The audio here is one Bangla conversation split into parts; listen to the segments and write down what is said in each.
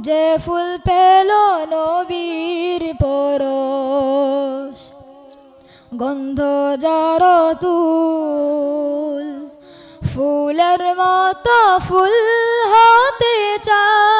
যে ফুল পেল নবীর পরশ গন্ধ যার তুল ফুলের মতো ফুল হতে চাই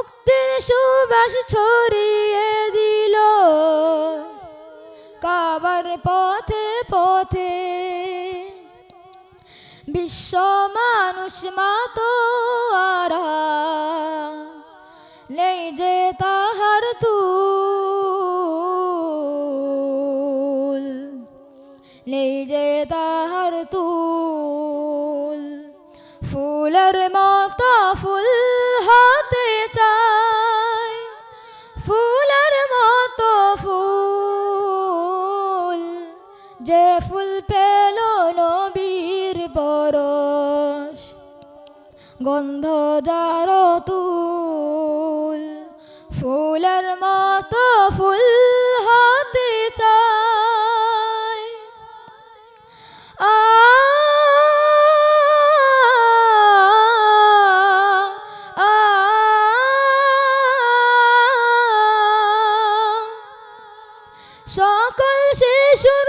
মুক্তির সুবাস ছড়িয়ে দিল। কাবার পথে পথে বিশ্ব মানুষ মাতো নেই যে তাহার তুল। নেই যে তাহার তুল। ফুলের মতো ফুল যে ফুল পেল নবীর পরশ গন্ধ যার তুল ফুলের মতো ফুল হতে আ সকল শিশুর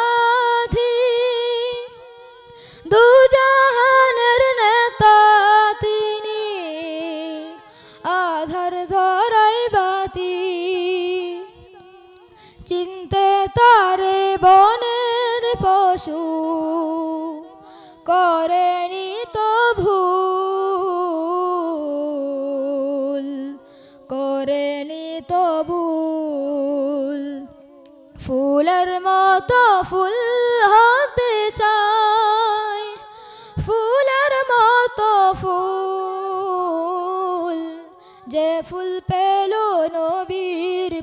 আধার ধরাই বাতি। চিনতে তারে বনের পশু, করেনি তো ভুল, করেনি তো ভুল। ফুলের মতো ফুল